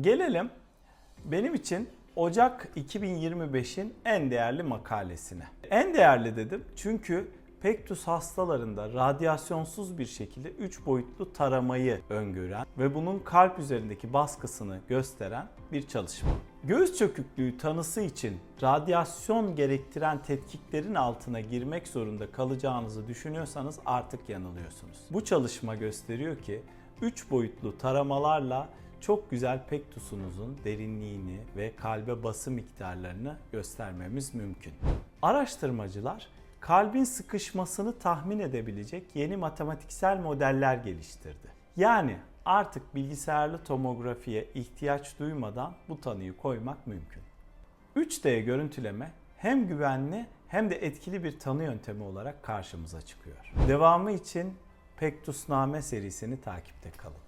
Gelelim benim için Ocak 2025'in en değerli makalesine. En değerli dedim çünkü Pektus hastalarında radyasyonsuz bir şekilde 3 boyutlu taramayı öngören ve bunun kalp üzerindeki baskısını gösteren bir çalışma. Göğüs çöküklüğü tanısı için radyasyon gerektiren tetkiklerin altına girmek zorunda kalacağınızı düşünüyorsanız artık yanılıyorsunuz. Bu çalışma gösteriyor ki 3 boyutlu taramalarla çok güzel pektusunuzun derinliğini ve kalbe bası miktarlarını göstermemiz mümkün. Araştırmacılar kalbin sıkışmasını tahmin edebilecek yeni matematiksel modeller geliştirdi. Yani artık bilgisayarlı tomografiye ihtiyaç duymadan bu tanıyı koymak mümkün. 3D görüntüleme hem güvenli hem de etkili bir tanı yöntemi olarak karşımıza çıkıyor. Devamı için Pektusname serisini takipte kalın.